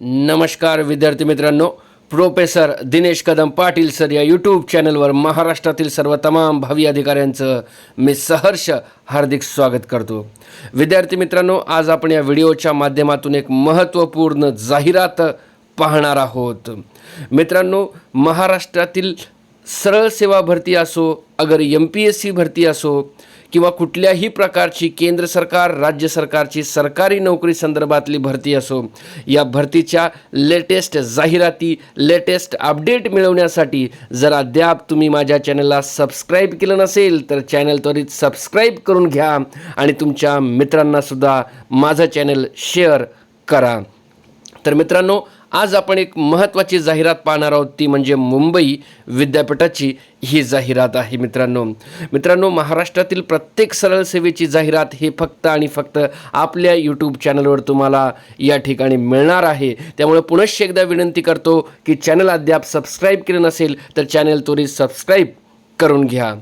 नमस्कार विद्यार्थी मित्रांनो. प्रोफेसर दिनेश कदम पाटील सर या यूट्यूब चॅनलवर महाराष्ट्रातील सर्व तमाम भावी अधिकाऱ्यांचं मी सहर्ष हार्दिक स्वागत करतो. विद्यार्थी मित्रांनो आज आपण या व्हिडिओच्या माध्यमातून एक महत्त्वपूर्ण जाहिरात पाहणार आहोत. मित्रांनो महाराष्ट्रातील सरळ सेवा भरती असो अगर एम पी एस सी भरती असो किंवा कुठल्याही प्रकारची केंद्र सरकार राज्य सरकारची सरकारी नोकरी संदर्भातली भरती असो या भरतीच्या लेटेस्ट जाहिराती लेटेस्ट अपडेट मिळवण्यासाठी जर अद्याप तुम्ही माझ्या चॅनलला सबस्क्राईब केलं नसेल तर चॅनल त्वरित सबस्क्राईब करून घ्या आणि तुमच्या मित्रांनासुद्धा माझं चॅनल शेअर करा. तर मित्रांनो आज आपण एक महत्त्वाची जाहिरात पाहणार आहोत. ती म्हणजे मुंबई विद्यापीठाची ही जाहिरात आहे मित्रांनो. मित्रांनो महाराष्ट्रातील प्रत्येक सरळ सेवेची जाहिरात हे फक्त आणि फक्त आपल्या यूट्यूब चॅनलवर तुम्हाला या ठिकाणी मिळणार आहे. त्यामुळे पुनश्च एकदा विनंती करतो की चॅनल अद्याप सबस्क्राईब केलं नसेल तर चॅनल त्वरित सबस्क्राईब करून घ्या.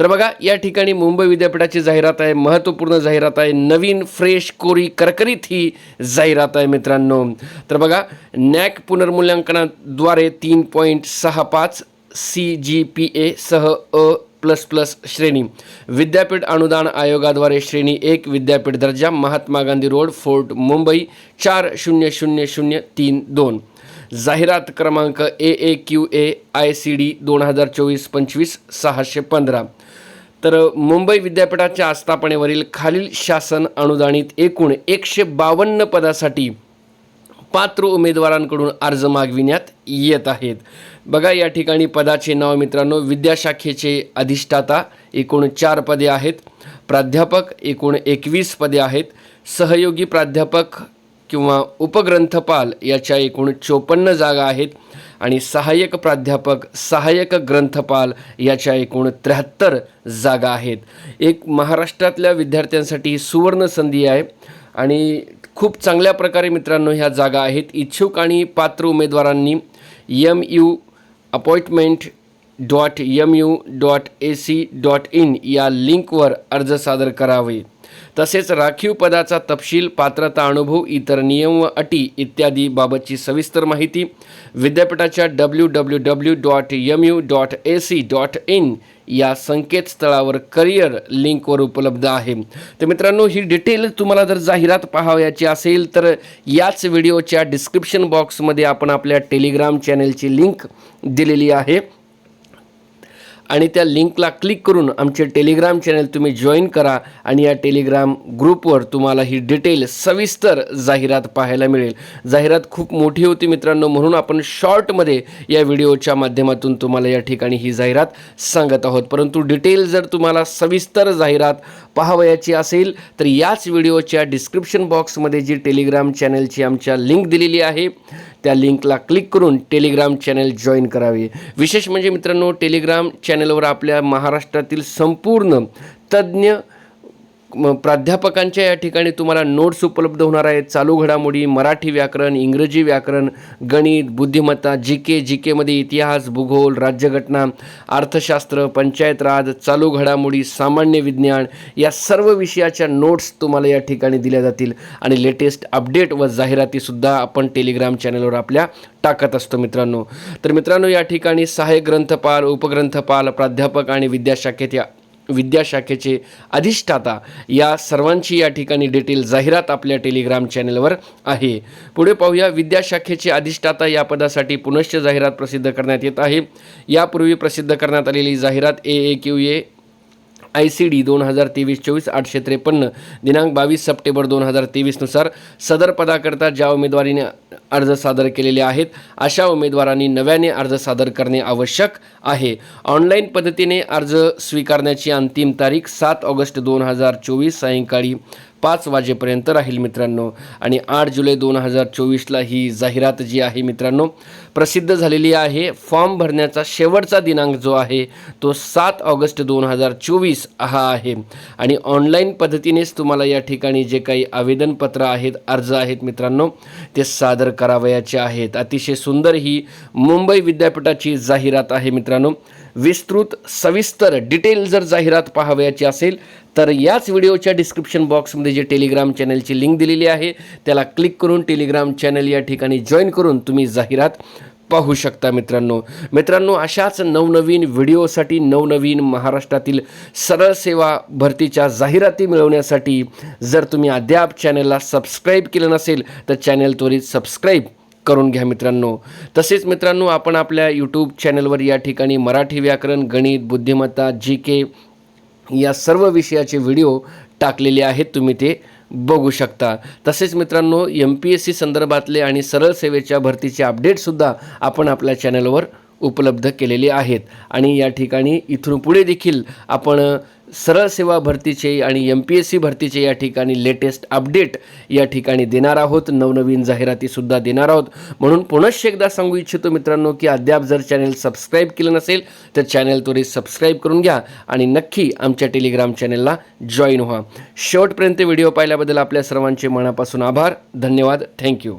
तर बघा या ठिकाणी मुंबई विद्यापीठाची जाहिरात आहे महत्त्वपूर्ण जाहिरात आहे नवीन फ्रेश कोरी करकरीत ही जाहिरात आहे मित्रांनो. तर बघा नॅक पुनर्मूल्यांकनाद्वारे तीन पॉईंट सहा पाच सी जी पी ए सह अ प्लस प्लस श्रेणी विद्यापीठ अनुदान आयोगाद्वारे श्रेणी एक विद्यापीठ दर्जा महात्मा गांधी रोड फोर्ट मुंबई चार शून्य शून्य शून्य तीन दोन. जाहिरात क्रमांक A A Q A I C D दोन हजार चोवीस पंचवीस सहाशे पंधरा. तर मुंबई विद्यापीठाच्या आस्थापनेवरील खालील शासन अनुदानित एकूण एकशे बावन्न पदासाठी पात्र उमेदवारांकडून अर्ज मागविण्यात येत आहेत. बघा या ठिकाणी पदाचे नाव मित्रांनो विद्याशाखेचे अधिष्ठाता एकूण चार पदे आहेत. प्राध्यापक एकूण एकवीस पदे आहेत. सहयोगी प्राध्यापक किंवा उपग्रंथपाल याच्या एकूण चोपन्न जागा आहेत आणि सहाय्यक प्राध्यापक सहाय्यक ग्रंथपाल याच्या एकूण त्र्याहत्तर जागा आहेत. एक महाराष्ट्रातल्या विद्यार्थ्यांसाठी सुवर्ण संधी आहे आणि खूप चांगल्या प्रकारे मित्रांनो ह्या जागा आहेत. इच्छुक आणि पात्र उमेदवारांनी M U appointment dot M U dot A C dot in या लिंकवर अर्ज सादर करावे. तसेच राखीव पदाचा तपशील पात्रता अनुभव इतर नियम व अटी इत्यादी बाबतची सविस्तर माहिती विद्यापीठाच्या W W W dot M U dot A C dot in या संकेतस्थळावर करिअर लिंकवर उपलब्ध आहे. तर मित्रांनो ही डिटेल तुम्हाला जर जाहिरात पाहावयाची असेल तर याच व्हिडिओच्या डिस्क्रिप्शन बॉक्समध्ये आपण आपल्या टेलिग्राम चॅनेलची लिंक दिलेली आहे. आणि त्या लिंकला क्लिक करून आमचे टेलिग्राम चॅनल तुम्ही जॉईन करा आणि या टेलिग्राम ग्रुपवर तुम्हाला ही डिटेल सविस्तर जाहिरात पाहायला मिळेल. जाहिरात खूप मोठी होती मित्रांनो म्हणून आपण शॉर्टमध्ये या व्हिडिओच्या माध्यमातून तुम्हाला या ठिकाणी ही जाहिरात सांगत आहोत. परंतु डिटेल जर तुम्हाला सविस्तर जाहिरात पाहावयाची असेल तर याच व्हिडिओच्या डिस्क्रिप्शन बॉक्समध्ये जी टेलिग्राम चॅनलची आमच्या लिंक दिलेली आहे त्या लिंकला क्लिक करून टेलिग्राम चॅनल जॉईन करावे. विशेष म्हणजे मित्रांनो टेलिग्राम चॅनलवर आपल्या महाराष्ट्रातील संपूर्ण तज्ज्ञ मग प्राध्यापकांच्या या ठिकाणी तुम्हाला नोट्स उपलब्ध होणार आहेत. चालू घडामोडी मराठी व्याकरण इंग्रजी व्याकरण गणित बुद्धिमत्ता जी के जी केमध्ये इतिहास भूगोल राज्यघटना अर्थशास्त्र पंचायत राज चालू घडामोडी सामान्य विज्ञान या सर्व विषयाच्या नोट्स तुम्हाला या ठिकाणी दिल्या जातील. आणि लेटेस्ट अपडेट व जाहिरातीसुद्धा आपण टेलिग्राम चॅनलवर आपल्या टाकत असतो मित्रांनो. तर मित्रांनो या ठिकाणी सहाय्यक ग्रंथपाल उपग्रंथपाल प्राध्यापक आणि विद्याशाखेत या विद्याशाखेचे अधिष्ठाता या सर्वांची या ठिकाणी डिटेल जाहिरात आपल्या टेलिग्राम चॅनलवर आहे. पुढे पाहूया विद्याशाखेचे अधिष्ठाता या पदासाठी पुनश्च जाहिरात प्रसिद्ध करण्यात येत आहे. यापूर्वी प्रसिद्ध करण्यात आलेली जाहिरात A A Q A I C D दोन हजार तेवीस चोवीस आठशे त्रेपन्न दिनांक बावीस सप्टेंबर दोन हजार तेवीसनुसार सदर पदाकरता ज्या उमेदवारीने अर्ज सादर केलेले आहेत अशा उमेदवारांनी नव्याने अर्ज सादर करणे आवश्यक आहे. ऑनलाईन पद्धतीने अर्ज स्वीकारण्याची अंतिम तारीख सात ऑगस्ट दोन हजार चोवीस सायंकाळी पाच वाजेपर्यंत राहील मित्रांनो. आणि आठ जुलै दोन हजार चोवीसला ही जाहिरात जी आहे मित्रांनो प्रसिद्ध झालेली आहे. फॉर्म भरण्याचा शेवटचा दिनांक जो आहे तो सात ऑगस्ट दोन हजार चोवीस हा आहे. आणि ऑनलाईन पद्धतीनेच तुम्हाला या ठिकाणी जे काही आवेदनपत्र आहेत अर्ज आहेत मित्रांनो ते सादर करावयाचे आहेत. अतिशय सुंदर ही मुंबई विद्यापीठाची जाहिरात आहे मित्रांनो. विस्तृत सविस्तर डिटेल जर जाहिरात पाहावयाची असेल तर याच व्हिडिओच्या डिस्क्रिप्शन बॉक्समध्ये जे टेलिग्राम चॅनलची लिंक दिलेली आहे त्याला क्लिक करून टेलिग्राम चॅनल या ठिकाणी जॉईन करून तुम्ही जाहिरात पाहू शकता मित्रांनो. मित्रांनो अशाच नवनवीन व्हिडिओसाठी नवनवीन महाराष्ट्रातील सरळ सेवा भरतीच्या जाहिराती मिळवण्यासाठी जर तुम्ही अद्याप चॅनलला सबस्क्राईब केलं नसेल तर चॅनल त्वरित सबस्क्राईब करून घ्या मित्रांनो. तसेच मित्रांनो आपण आपल्या यूट्यूब चॅनलवर या ठिकाणी मराठी व्याकरण गणित बुद्धिमत्ता जी के या सर्व विषयाचे व्हिडिओ टाकलेले आहेत. तुम्ही ते बघू शकता. तसेच मित्रांनो एम पी एस सी संदर्भातले आणि सरळ सेवेच्या भरतीचे अपडेटसुद्धा आपण आपल्या चॅनलवर उपलब्ध केलेले आहेत. आणि या ठिकाणी इथून पुढे देखील आपण सरळ सेवा भरतीचे आणि एम पी एस सी भरतीचे या ठिकाणी लेटेस्ट अपडेट या ठिकाणी देणार आहोत. नवनवीन जाहिरातीसुद्धा देणार आहोत. म्हणून पुनश्च एकदा सांगू इच्छितो मित्रांनो की अद्याप जर चॅनल सबस्क्राईब केलं नसेल तर चॅनल त्वरित सबस्क्राईब करून घ्या आणि नक्की आमच्या टेलिग्राम चॅनलला जॉईन व्हा. शेवटपर्यंत व्हिडिओ पाहिल्याबद्दल आपल्या सर्वांचे मनापासून आभार. धन्यवाद. थँक्यू